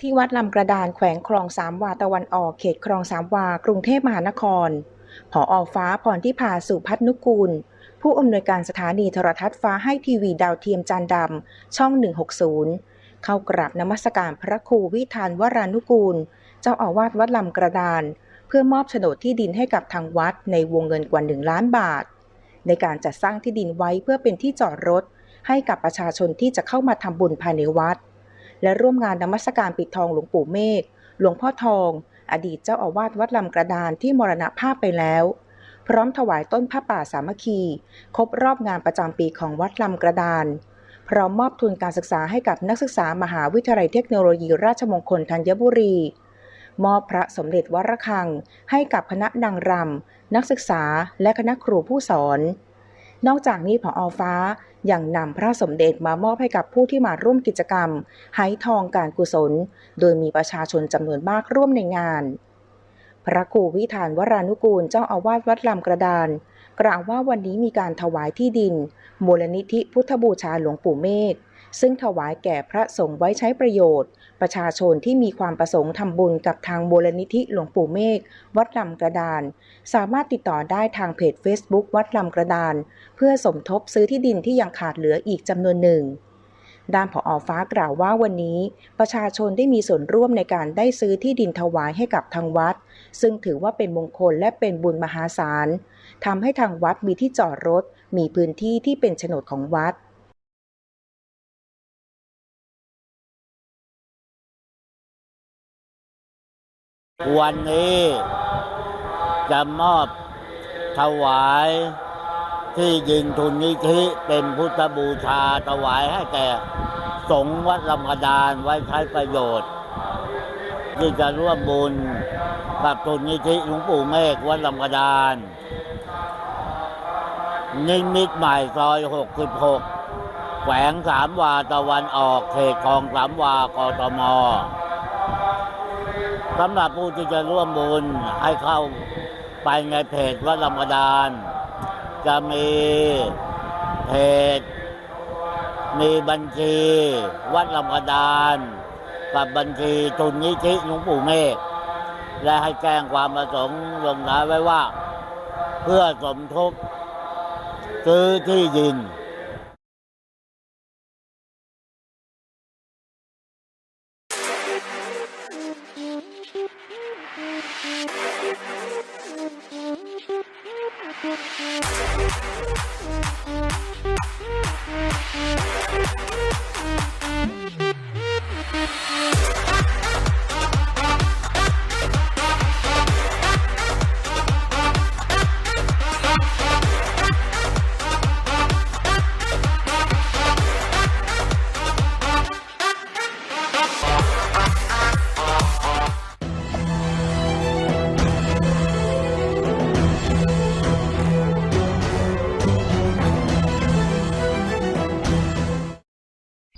ที่วัดลำกระดานแขวงคลองสามวาตะวันออกเขตคลองสามวา กรุงเทพมหานคร ผออฟ้าพรทิพาสุพัฒนุกูล ผู้อำนวยการสถานีโทรทัศน์ฟ้าให้ทีวีดาวเทียมจานดำ ช่อง 160 เข้ากราบนมัสการพระครูวิธานวรานุกูล เจ้าอาวาสวัดลำกระดาน เพื่อมอบโฉนดที่ดินให้กับทางวัดในวงเงินกว่า 1 ล้านบาท ในการจัดสร้างที่ดินไว้เพื่อเป็นที่จอดรถ ให้กับประชาชนที่จะเข้ามาทำบุญภายในวัด และร่วมงานนมัสการปิดทองหลวงปู่เมฆหลวงพ่อทอง อดีตเจ้าอาวาสวัดลำกระดานที่มรณภาพไปแล้ว พร้อมถวายต้นผ้าป่าสามัคคี ครบรอบงานประจำปีของวัดลำกระดานพร้อมมอบทุนการศึกษาให้กับนักศึกษามหาวิทยาลัยเทคโนโลยีราชมงคลธัญบุรี มอบพระสมเด็จวรคัง ให้กับคณะนางรำนักศึกษาและคณะครูผู้สอน นอกจากนี้ผออฟ้ายังนำพระสมเด็จมามอบให้กับผู้ที่มาร่วมกิจกรรมไห้ทองการกุศล โดยมีประชาชนจำนวนมากร่วมในงาน พระครูวิธานวรานุกูลเจ้าอาวาสวัดลำกระดาน กล่าวว่าวันนี้มีการถวายที่ดิน มูลนิธิพุทธบูชาหลวงปู่เมฆ ซึ่งถวายแก่พระสงฆ์ไว้ใช้ประโยชน์ ประชาชนที่มีความประสงค์ทำบุญกับทางมูลนิธิหลวงปู่เมฆวัดลำกระดาน สามารถติดต่อได้ทางเพจ Facebook วัดลำกระดาน เพื่อสมทบซื้อที่ดินที่ยังขาดเหลืออีกจำนวนหนึ่งด้านผออฟ้ากล่าวว่าวันนี้ ประชาชนได้มีส่วนร่วมในการได้ซื้อที่ดินถวายให้กับทางวัด ซึ่งถือว่าเป็นมงคลและเป็นบุญมหาศาลทำให้ทางวัดมีที่จอดรถ มีพื้นที่ที่เป็นโฉนดของวัด วันนี้จะมอบถวายที่ดินทุนนิธิเป็นพุทธบูชาถวายให้แก่สงฆ์วัดลำกดานไว้ใช้ประโยชน์ ที่จะร่วมบุญกับทุนนิธิหลวงปู่เมฆวัดลำกดาน นิมิตใหม่ซอย 66 แขวงสามวาตะวันออกเขตคลองสามวากทม สำหรับผู้ที่จะร่วมบุญให้เข้าไปในเพจวัดลำกดาน จะมีเพจ มีบัญชีวัดลำกดานกับบัญชีทุนนิธิหลวงปู่เมฆและให้แจ้งความประสงค์ลงท้ายไว้ว่า เพื่อสมทบซื้อที่ดิน